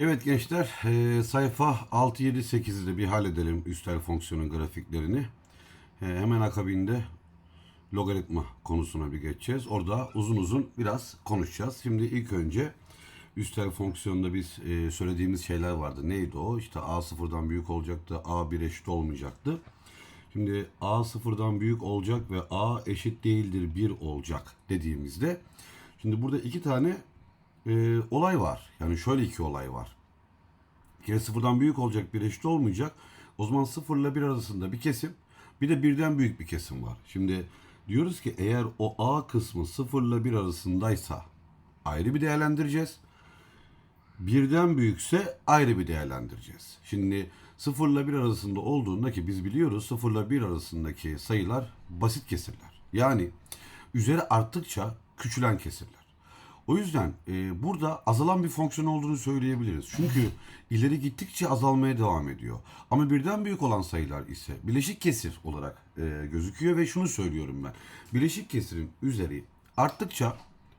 Evet gençler, e, sayfa 6, 7, 8'i de bir halledelim üstel fonksiyonun grafiklerini. E, hemen akabinde logaritma konusuna bir geçeceğiz. Orada uzun uzun biraz konuşacağız. Şimdi ilk önce üstel fonksiyonda biz e, söylediğimiz şeyler vardı. Neydi o? İşte a sıfırdan büyük olacaktı, a bir eşit olmayacaktı. Şimdi a sıfırdan büyük olacak ve a eşit değildir 1 olacak dediğimizde şimdi burada iki tane e, olay var. Yani şöyle iki olay var. Bir kere sıfırdan büyük olacak bir eşit olmayacak. O zaman sıfırla bir arasında bir kesim bir de birden büyük bir kesim var. Şimdi diyoruz ki eğer o a kısmı sıfırla bir arasındaysa ayrı bir değerlendireceğiz. Birden büyükse ayrı bir değerlendireceğiz. Şimdi sıfırla bir arasında olduğunda ki biz biliyoruz sıfırla bir arasındaki sayılar basit kesirler. Yani üzeri arttıkça küçülen kesirler. O yüzden e, burada azalan bir fonksiyon olduğunu söyleyebiliriz. Çünkü ileri gittikçe azalmaya devam ediyor. Ama birden büyük olan sayılar ise bileşik kesir olarak e, gözüküyor ve şunu söylüyorum ben. Bileşik kesirin üzeri arttıkça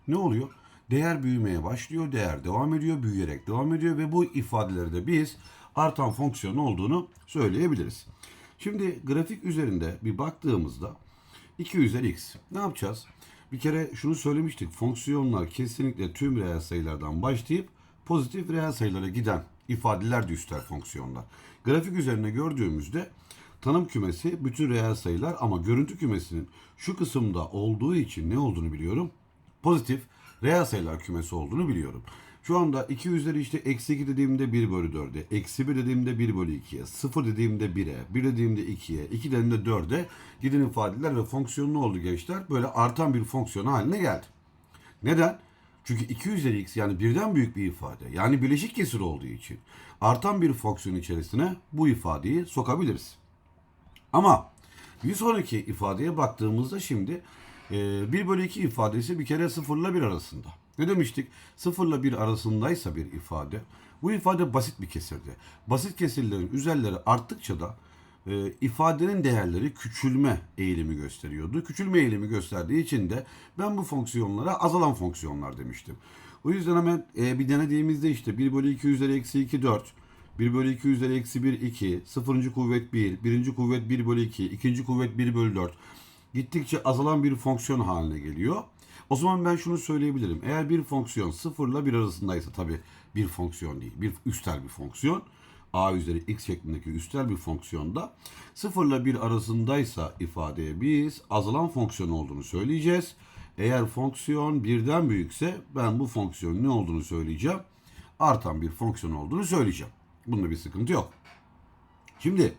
ne oluyor? Değer büyümeye başlıyor, değer devam ediyor, büyüyerek devam ediyor ve bu ifadelerde biz artan fonksiyon olduğunu söyleyebiliriz. Şimdi grafik üzerinde bir baktığımızda 2 üzeri x. Ne yapacağız? Bir kere şunu söylemiştik. Fonksiyonlar kesinlikle tüm reel sayılardan başlayıp pozitif reel sayılara giden ifadeler de üstel fonksiyonlar. Grafik üzerine gördüğümüzde tanım kümesi bütün reel sayılar ama görüntü kümesinin şu kısımda olduğu için ne olduğunu biliyorum? Pozitif reel sayılar kümesi olduğunu biliyorum. Şu anda 2 üzeri işte eksi 2 dediğimde 1 bölü 4'e, eksi 1 dediğimde 1 bölü 2'ye, 0 dediğimde 1'e, 1 dediğimde 2'ye, 2 dediğimde 4'e giden ifadeler ve fonksiyon ne oldu gençler? Böyle artan bir fonksiyon haline geldi. Neden? Çünkü 2 üzeri x yani birden büyük bir ifade. Yani bileşik kesir olduğu için artan bir fonksiyon içerisine bu ifadeyi sokabiliriz. Ama bir sonraki ifadeye baktığımızda şimdi e, 1 bölü 2 ifadesi bir kere 0 ile 1 arasında. Ne demiştik? 0 ile 1 arasındaysa bir ifade bu ifade basit bir kesirdi. Basit kesirlerin üzerleri arttıkça da e, ifadenin değerleri küçülme eğilimi gösteriyordu. Küçülme eğilimi gösterdiği için de ben bu fonksiyonlara azalan fonksiyonlar demiştim. O yüzden hemen e, bir denediğimizde işte 1 bölü 2 üzeri eksi 2 4 1 bölü 2 üzeri eksi 1 2 sıfırıncı kuvvet 1 birinci kuvvet 1 bölü 2 ikinci kuvvet 1 bölü 4 gittikçe azalan bir fonksiyon haline geliyor. O zaman ben şunu söyleyebilirim. Eğer bir fonksiyon 0 ile 1 arasındaysa tabi bir fonksiyon değil. Bir üstel bir fonksiyon. a üzeri x şeklindeki üstel bir fonksiyonda 0 ile 1 arasındaysa ifadeye biz azalan fonksiyon olduğunu söyleyeceğiz. Eğer fonksiyon birden büyükse ben bu fonksiyonun ne olduğunu söyleyeceğim. Artan bir fonksiyon olduğunu söyleyeceğim. Bunda bir sıkıntı yok. Şimdi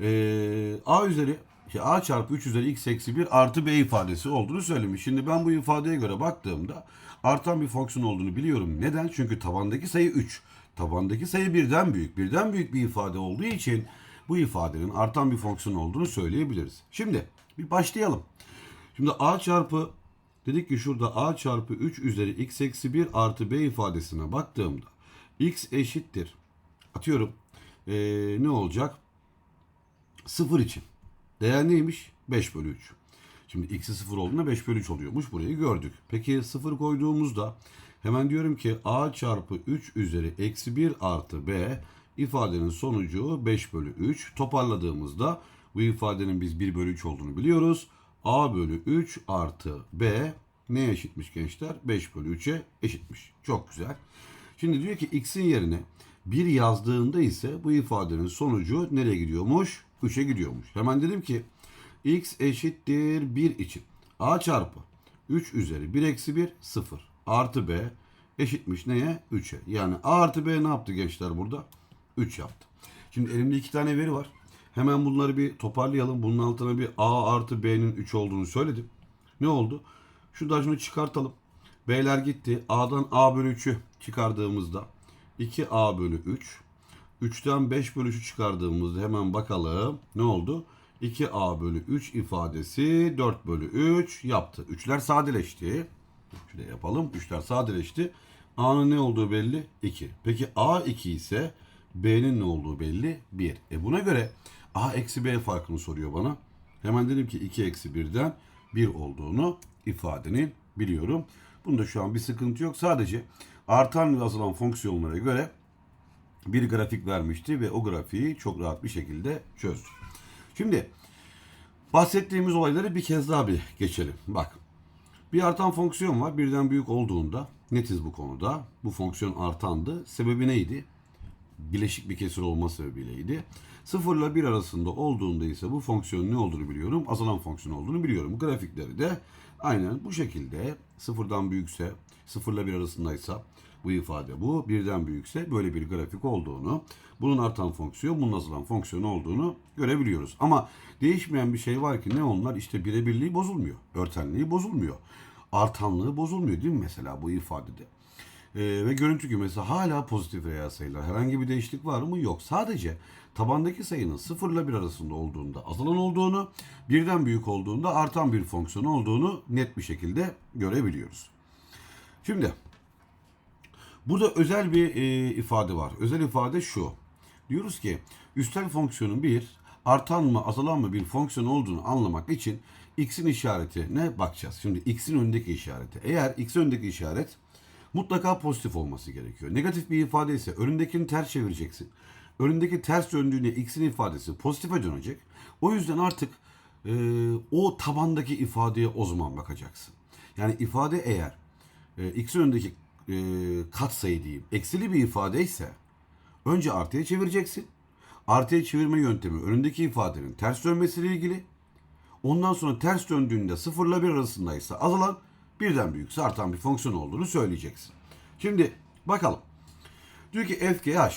eee, a üzeri şey, a çarpı 3 üzeri x eksi 1 artı b ifadesi olduğunu söylemiş. Şimdi ben bu ifadeye göre baktığımda artan bir fonksiyon olduğunu biliyorum. Neden? Çünkü tabandaki sayı 3. Tabandaki sayı birden büyük. Birden büyük bir ifade olduğu için bu ifadenin artan bir fonksiyon olduğunu söyleyebiliriz. Şimdi bir başlayalım. Şimdi a çarpı dedik ki şurada a çarpı 3 üzeri x eksi 1 artı b ifadesine baktığımda x eşittir. Atıyorum ee, ne olacak? 0 için. Değer neymiş? 5 bölü 3. Şimdi x'i 0 olduğunda 5 bölü 3 oluyormuş. Burayı gördük. Peki 0 koyduğumuzda hemen diyorum ki a çarpı 3 üzeri eksi 1 artı b ifadenin sonucu 5 bölü 3. Toparladığımızda bu ifadenin biz 1 bölü 3 olduğunu biliyoruz. a bölü 3 artı b neye eşitmiş gençler? 5 bölü 3'e eşitmiş. Çok güzel. Şimdi diyor ki x'in yerine 1 yazdığında ise bu ifadenin sonucu nereye gidiyormuş? 3'e gidiyormuş. Hemen dedim ki x eşittir 1 için a çarpı 3 üzeri 1 eksi 1 0 artı b eşitmiş neye? 3'e. Yani a artı b ne yaptı gençler burada? 3 yaptı. Şimdi elimde iki tane veri var. Hemen bunları bir toparlayalım. Bunun altına bir a artı b'nin 3 olduğunu söyledim. Ne oldu? Şuradan şunu çıkartalım. B'ler gitti. A'dan a bölü 3'ü çıkardığımızda 2a bölü 3 3'ten 5 bölü 3'ü çıkardığımızda hemen bakalım ne oldu? 2a bölü 3 ifadesi 4 bölü 3 yaptı. 3'ler sadeleşti. Şöyle yapalım. 3'ler sadeleşti. A'nın ne olduğu belli? 2. Peki A 2 ise B'nin ne olduğu belli? 1. E buna göre A eksi B farkını soruyor bana. Hemen dedim ki 2 eksi 1'den 1 olduğunu ifadenin biliyorum. Bunda şu an bir sıkıntı yok. Sadece artan ve azalan fonksiyonlara göre bir grafik vermişti ve o grafiği çok rahat bir şekilde çözdüm. Şimdi bahsettiğimiz olayları bir kez daha bir geçelim. Bak bir artan fonksiyon var birden büyük olduğunda netiz bu konuda. Bu fonksiyon artandı. Sebebi neydi? Bileşik bir kesir olma sebebiyleydi. 0 ile 1 arasında olduğunda ise bu fonksiyonun ne olduğunu biliyorum. Azalan fonksiyon olduğunu biliyorum. Grafikleri de aynen bu şekilde sıfırdan büyükse 0 ile 1 arasındaysa bu ifade bu. Birden büyükse böyle bir grafik olduğunu, bunun artan fonksiyon, bunun azalan fonksiyon olduğunu görebiliyoruz. Ama değişmeyen bir şey var ki ne onlar? İşte birebirliği bozulmuyor. Örtenliği bozulmuyor. Artanlığı bozulmuyor değil mi mesela bu ifadede? Ee, ve görüntü kümesi hala pozitif reel sayılar. Herhangi bir değişiklik var mı? Yok. Sadece tabandaki sayının 0 ile 1 arasında olduğunda azalan olduğunu, birden büyük olduğunda artan bir fonksiyon olduğunu net bir şekilde görebiliyoruz. Şimdi burada özel bir e, ifade var. Özel ifade şu. Diyoruz ki üstel fonksiyonun bir artan mı azalan mı bir fonksiyon olduğunu anlamak için x'in işaretine bakacağız. Şimdi x'in önündeki işareti. Eğer x'in önündeki işaret mutlaka pozitif olması gerekiyor. Negatif bir ifade ise önündekini ters çevireceksin. Önündeki ters döndüğünde x'in ifadesi pozitife dönecek. O yüzden artık e, o tabandaki ifadeye o zaman bakacaksın. Yani ifade eğer e, x'in önündeki e, katsayı diyeyim eksili bir ifade ise önce artıya çevireceksin. Artıya çevirme yöntemi önündeki ifadenin ters dönmesiyle ilgili. Ondan sonra ters döndüğünde 0 ile 1 arasındaysa azalan birden büyükse artan bir fonksiyon olduğunu söyleyeceksin. Şimdi bakalım. Diyor ki fgh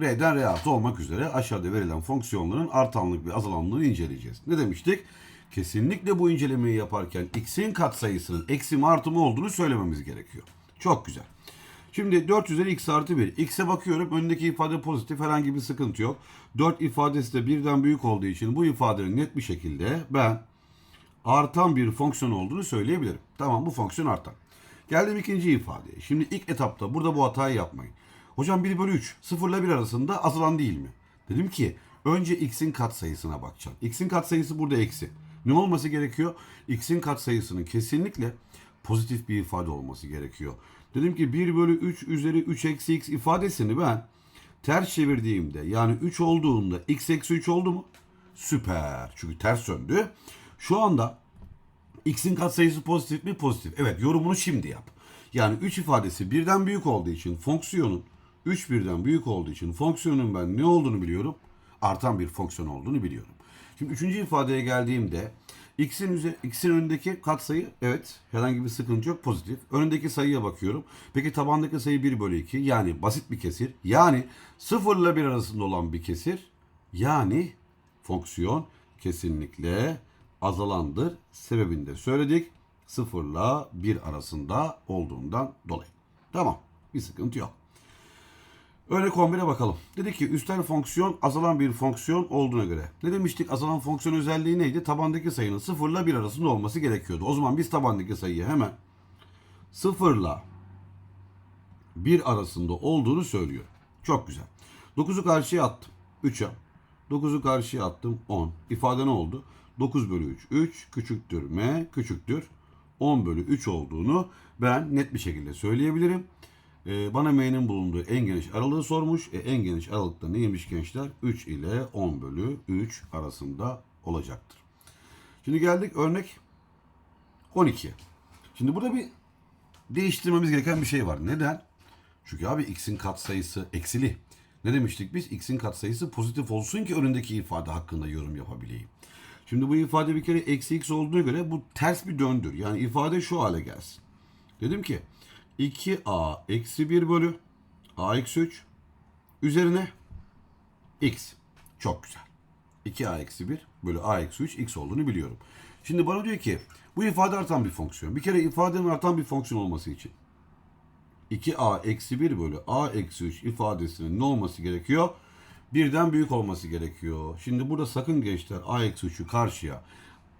R'den R artı olmak üzere aşağıda verilen fonksiyonların artanlık ve azalanlığını inceleyeceğiz. Ne demiştik? Kesinlikle bu incelemeyi yaparken x'in katsayısının eksi mi artı mı olduğunu söylememiz gerekiyor. Çok güzel. Şimdi 4 üzeri x artı 1. X'e bakıyorum. Önündeki ifade pozitif. Herhangi bir sıkıntı yok. 4 ifadesi de birden büyük olduğu için bu ifadenin net bir şekilde ben artan bir fonksiyon olduğunu söyleyebilirim. Tamam bu fonksiyon artan. Geldim ikinci ifadeye. Şimdi ilk etapta burada bu hatayı yapmayın. Hocam 1 bölü 3 0 ile 1 arasında azalan değil mi? Dedim ki önce x'in katsayısına bakacağım. x'in katsayısı burada eksi. Ne olması gerekiyor? x'in katsayısının kesinlikle pozitif bir ifade olması gerekiyor. Dedim ki 1 bölü 3 üzeri 3 eksi x ifadesini ben ters çevirdiğimde yani 3 olduğunda x eksi 3 oldu mu? Süper. Çünkü ters döndü. Şu anda x'in katsayısı pozitif mi? Pozitif. Evet yorumunu şimdi yap. Yani 3 ifadesi birden büyük olduğu için fonksiyonun 3 birden büyük olduğu için fonksiyonun ben ne olduğunu biliyorum? Artan bir fonksiyon olduğunu biliyorum. Şimdi üçüncü ifadeye geldiğimde x'in x'in önündeki katsayı evet herhangi bir sıkıntı yok pozitif. Önündeki sayıya bakıyorum. Peki tabandaki sayı 1 bölü 2 yani basit bir kesir. Yani 0 ile 1 arasında olan bir kesir. Yani fonksiyon kesinlikle azalandır. Sebebini de söyledik. 0 ile 1 arasında olduğundan dolayı. Tamam. Bir sıkıntı yok. Örnek 11'e bakalım. Dedi ki üstel fonksiyon azalan bir fonksiyon olduğuna göre. Ne demiştik? Azalan fonksiyon özelliği neydi? Tabandaki sayının 0 ile 1 arasında olması gerekiyordu. O zaman biz tabandaki sayıyı hemen 0 ile 1 arasında olduğunu söylüyor. Çok güzel. 9'u karşıya attım. 3'e. 9'u karşıya attım. 10. İfade ne oldu? 9 bölü 3. 3 küçüktür m küçüktür. 10 bölü 3 olduğunu ben net bir şekilde söyleyebilirim. Ee, bana m'nin bulunduğu en geniş aralığı sormuş. E, en geniş aralıkta neymiş gençler? 3 ile 10 bölü 3 arasında olacaktır. Şimdi geldik örnek 12. Şimdi burada bir değiştirmemiz gereken bir şey var. Neden? Çünkü abi x'in katsayısı eksili. Ne demiştik biz? x'in katsayısı pozitif olsun ki önündeki ifade hakkında yorum yapabileyim. Şimdi bu ifade bir kere eksi x olduğuna göre bu ters bir döndür. Yani ifade şu hale gelsin. Dedim ki 2a eksi 1 bölü a eksi 3 üzerine x. Çok güzel. 2a eksi 1 bölü a eksi 3 x olduğunu biliyorum. Şimdi bana diyor ki bu ifade artan bir fonksiyon. Bir kere ifadenin artan bir fonksiyon olması için 2a eksi 1 bölü a eksi 3 ifadesinin ne olması gerekiyor? Birden büyük olması gerekiyor. Şimdi burada sakın gençler a eksi 3'ü karşıya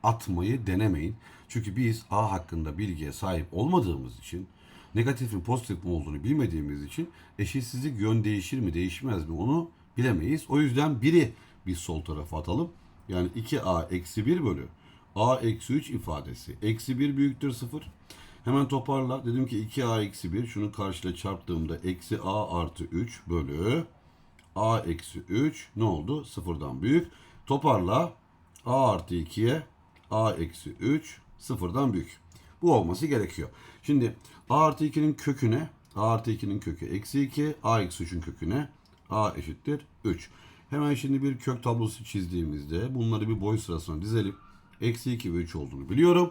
atmayı denemeyin. Çünkü biz a hakkında bilgiye sahip olmadığımız için negatif mi pozitif mi olduğunu bilmediğimiz için eşitsizlik yön değişir mi değişmez mi onu bilemeyiz. O yüzden biri biz sol tarafa atalım. Yani 2a eksi 1 bölü a eksi 3 ifadesi. Eksi 1 büyüktür 0. Hemen toparla. Dedim ki 2a eksi 1 şunu karşıyla çarptığımda eksi a artı 3 bölü a eksi 3 ne oldu? Sıfırdan büyük. Toparla a artı 2'ye a eksi 3 sıfırdan büyük. Bu olması gerekiyor. Şimdi a artı 2'nin köküne a artı 2'nin kökü eksi 2 a eksi 3'ün köküne a eşittir 3. Hemen şimdi bir kök tablosu çizdiğimizde bunları bir boy sırasına dizelim. Eksi 2 ve 3 olduğunu biliyorum.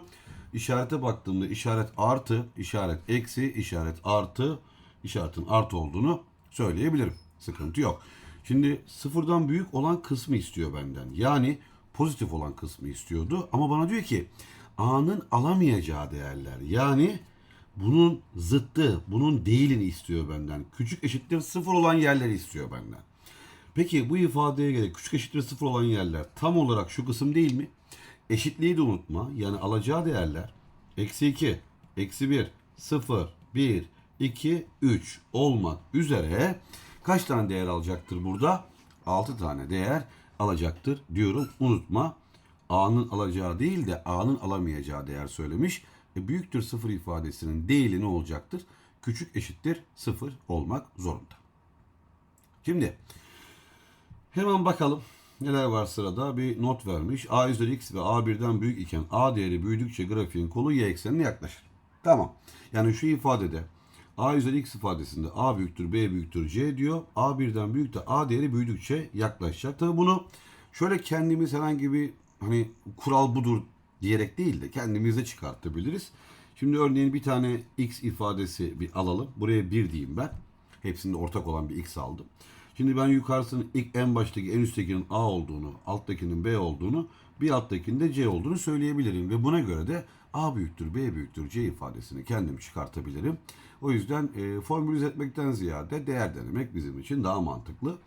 İşarete baktığımda işaret artı, işaret eksi, işaret artı, işaretin artı olduğunu söyleyebilirim. Sıkıntı yok. Şimdi sıfırdan büyük olan kısmı istiyor benden. Yani pozitif olan kısmı istiyordu. Ama bana diyor ki A'nın alamayacağı değerler. Yani bunun zıttı, bunun değilini istiyor benden. Küçük eşittir sıfır olan yerleri istiyor benden. Peki bu ifadeye göre küçük eşittir sıfır olan yerler tam olarak şu kısım değil mi? Eşitliği de unutma. Yani alacağı değerler eksi 2, eksi 1, 0, 1, 2, 3 olmak üzere kaç tane değer alacaktır burada? 6 tane değer alacaktır diyorum. Unutma. A'nın alacağı değil de A'nın alamayacağı değer söylemiş. E, büyüktür sıfır ifadesinin değili ne olacaktır? Küçük eşittir sıfır olmak zorunda. Şimdi Hemen bakalım neler var sırada. Bir not vermiş. A üzeri x ve A birden büyük iken A değeri büyüdükçe grafiğin kolu y eksenine yaklaşır. Tamam. Yani şu ifadede A üzeri x ifadesinde A büyüktür B büyüktür C diyor. A birden büyük de A değeri büyüdükçe yaklaşacak. Tabi bunu şöyle kendimiz herhangi bir hani kural budur diyerek değil de kendimize çıkartabiliriz. Şimdi örneğin bir tane x ifadesi bir alalım. Buraya 1 diyeyim ben. Hepsinde ortak olan bir x aldım. Şimdi ben yukarısının ilk en baştaki en üsttekinin A olduğunu, alttakinin B olduğunu, bir alttakinin de C olduğunu söyleyebilirim. Ve buna göre de A büyüktür, B büyüktür, C ifadesini kendim çıkartabilirim. O yüzden e, formülize etmekten ziyade değer denemek bizim için daha mantıklı.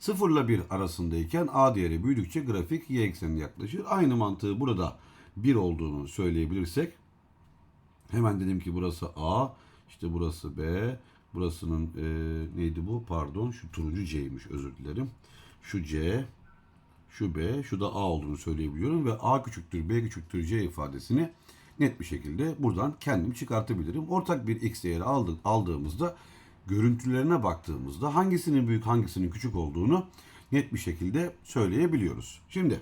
0 ile 1 arasındayken A değeri büyüdükçe grafik y eksenine yaklaşır. Aynı mantığı burada 1 olduğunu söyleyebilirsek hemen dedim ki burası A, işte burası B, Burasının e, neydi bu? Pardon şu turuncu C'ymiş özür dilerim. Şu C, şu B, şu da A olduğunu söyleyebiliyorum ve A küçüktür, B küçüktür C ifadesini net bir şekilde buradan kendim çıkartabilirim. Ortak bir x değeri aldık, aldığımızda görüntülerine baktığımızda hangisinin büyük hangisinin küçük olduğunu net bir şekilde söyleyebiliyoruz. Şimdi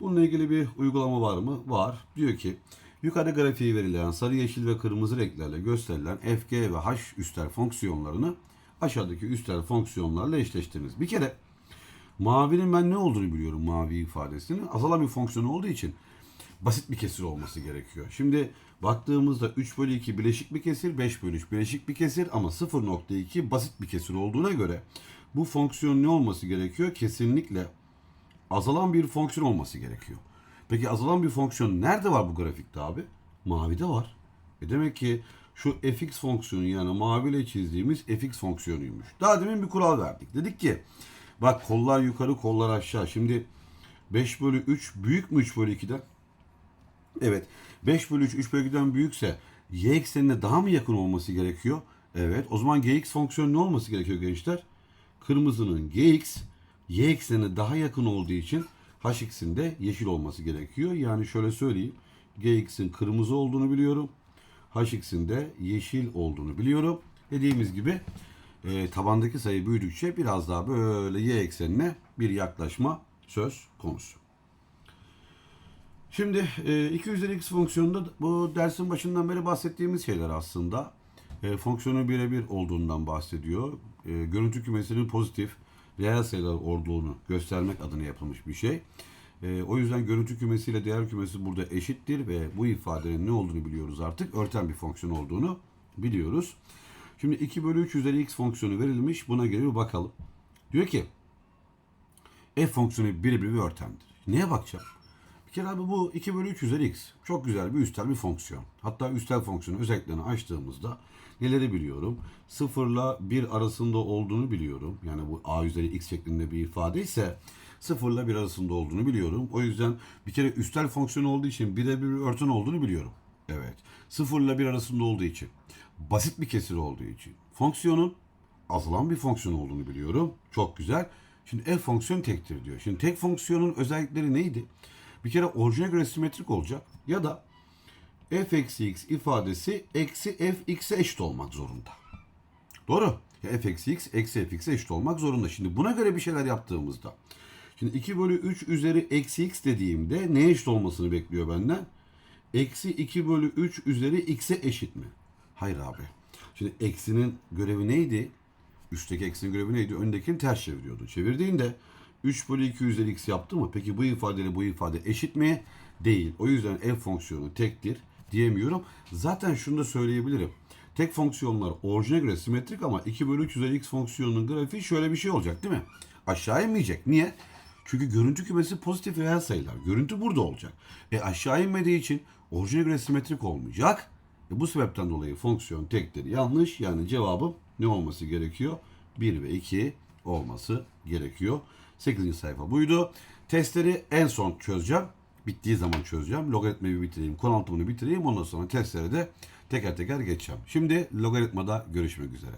bununla ilgili bir uygulama var mı? Var. Diyor ki Yukarı grafiği verilen sarı, yeşil ve kırmızı renklerle gösterilen fg ve h üstel fonksiyonlarını aşağıdaki üstel fonksiyonlarla eşleştiriniz. Bir kere mavinin ben ne olduğunu biliyorum mavi ifadesinin. Azalan bir fonksiyon olduğu için basit bir kesir olması gerekiyor. Şimdi baktığımızda 3 bölü 2 bileşik bir kesir, 5 bölü 3 bileşik bir kesir ama 0.2 basit bir kesir olduğuna göre bu fonksiyon ne olması gerekiyor? Kesinlikle azalan bir fonksiyon olması gerekiyor. Peki azalan bir fonksiyon nerede var bu grafikte abi? Mavide var. E demek ki şu fx fonksiyonu yani maviyle çizdiğimiz fx fonksiyonuymuş. Daha demin bir kural verdik. Dedik ki bak kollar yukarı kollar aşağı. Şimdi 5 bölü 3 büyük mü 3 bölü 2'den? Evet. 5 bölü 3 3 bölü 2'den büyükse y eksenine daha mı yakın olması gerekiyor? Evet. O zaman gx fonksiyonu ne olması gerekiyor gençler? Kırmızının gx y eksenine daha yakın olduğu için hx'in de yeşil olması gerekiyor. Yani şöyle söyleyeyim. gx'in kırmızı olduğunu biliyorum. hx'in de yeşil olduğunu biliyorum. Dediğimiz gibi e, tabandaki sayı büyüdükçe biraz daha böyle y eksenine bir yaklaşma söz konusu. Şimdi e, 2 üzeri x fonksiyonunda bu dersin başından beri bahsettiğimiz şeyler aslında. E, fonksiyonun birebir olduğundan bahsediyor. E, görüntü kümesinin pozitif, reel sayılar olduğunu göstermek adına yapılmış bir şey. E, o yüzden görüntü kümesiyle değer kümesi burada eşittir ve bu ifadenin ne olduğunu biliyoruz artık. Örten bir fonksiyon olduğunu biliyoruz. Şimdi 2 bölü 3 üzeri x fonksiyonu verilmiş. Buna göre bakalım. Diyor ki f fonksiyonu birebir bir örtendir. Neye bakacağım? Bir kere abi bu 2 bölü 3 üzeri x. Çok güzel bir üstel bir fonksiyon. Hatta üstel fonksiyonu özelliklerini açtığımızda neleri biliyorum? 0 ile 1 arasında olduğunu biliyorum. Yani bu a üzeri x şeklinde bir ifade ise 0 ile 1 arasında olduğunu biliyorum. O yüzden bir kere üstel fonksiyon olduğu için birebir bir örten olduğunu biliyorum. Evet. 0 ile 1 arasında olduğu için. Basit bir kesir olduğu için. Fonksiyonun azalan bir fonksiyon olduğunu biliyorum. Çok güzel. Şimdi f fonksiyon tektir diyor. Şimdi tek fonksiyonun özellikleri neydi? Bir kere orijine göre simetrik olacak ya da f eksi x ifadesi eksi f x'e eşit olmak zorunda. Doğru. Ya f eksi x eksi f x'e eşit olmak zorunda. Şimdi buna göre bir şeyler yaptığımızda. Şimdi 2 bölü 3 üzeri eksi x dediğimde neye eşit olmasını bekliyor benden? Eksi 2 bölü 3 üzeri x'e eşit mi? Hayır abi. Şimdi eksinin görevi neydi? Üstteki eksinin görevi neydi? Öndekini ters çeviriyordu. Çevirdiğinde 3 bölü 2 üzeri x yaptı mı? Peki bu ifadeyle bu ifade eşit mi? Değil. O yüzden f fonksiyonu tektir diyemiyorum. Zaten şunu da söyleyebilirim. Tek fonksiyonlar orijine göre simetrik ama 2 bölü 3 üzeri x fonksiyonunun grafiği şöyle bir şey olacak değil mi? Aşağı inmeyecek. Niye? Çünkü görüntü kümesi pozitif reel sayılar. Görüntü burada olacak. E aşağı inmediği için orijine göre simetrik olmayacak. E bu sebepten dolayı fonksiyon tektir. Yanlış. Yani cevabım ne olması gerekiyor? 1 ve 2 olması gerekiyor. 8. sayfa buydu. Testleri en son çözeceğim. Bittiği zaman çözeceğim. Logaritmayı bitireyim. Konu bitireyim. Ondan sonra testleri de teker teker geçeceğim. Şimdi logaritmada görüşmek üzere.